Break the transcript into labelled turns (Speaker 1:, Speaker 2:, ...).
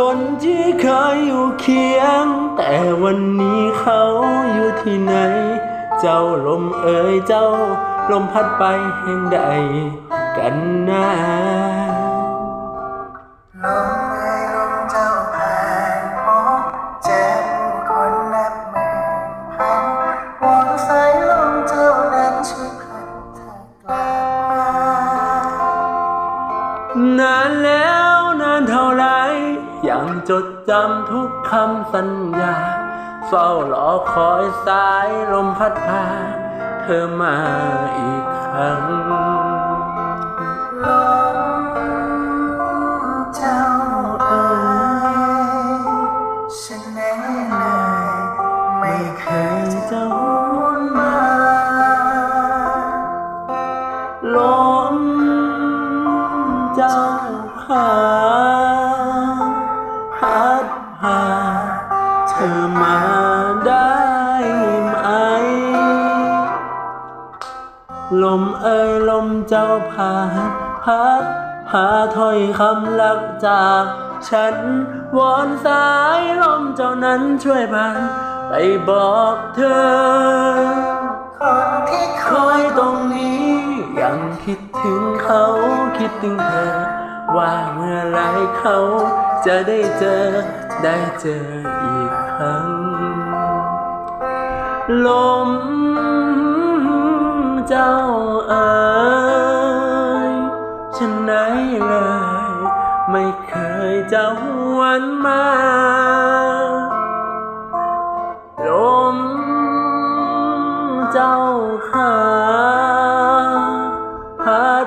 Speaker 1: คนที่เคยอยู่เคียง แต่วันนี้เขาอยู่ที่ไหน เจ้าลมเอ่ยเจ้า ลมพัดไปแห่งใดกันนะ
Speaker 2: ลมเอ่ยลมเจ้าผ่านพบเจ็บคนนับหมื่นพันวอนสายลมเจ้านั้นช่วยพัดเธอกลับมา
Speaker 1: นานแล้ว ยังจดจำทุกคำสัญญา เฝ้ารอคอยสายลมพัดพา เธอมาอีกครั้ง
Speaker 2: ลมเจ้าเอ่ยฉันแน่เลยไม่เคยจะวนมา
Speaker 1: ลมเจ้าพา อมาได้ไหม ลมเอ่ยลมเจ้าพาพัดพาถ้อยคำลักจาก ฉันวอนสายลมเจ้านั้นช่วยพาไปบอกเธอ
Speaker 2: คนที่คอ
Speaker 1: ยตรงนี้ ยังคิดถึงเขาคิดถึงเธอ ว่าเมื่อไรเขาจะได้เจอได้เจออีก รั้ง ลมเจ้าอ๋ยฉันไหนเลย ไม่เคยจะหวนมา ลมเจ้าขาพัด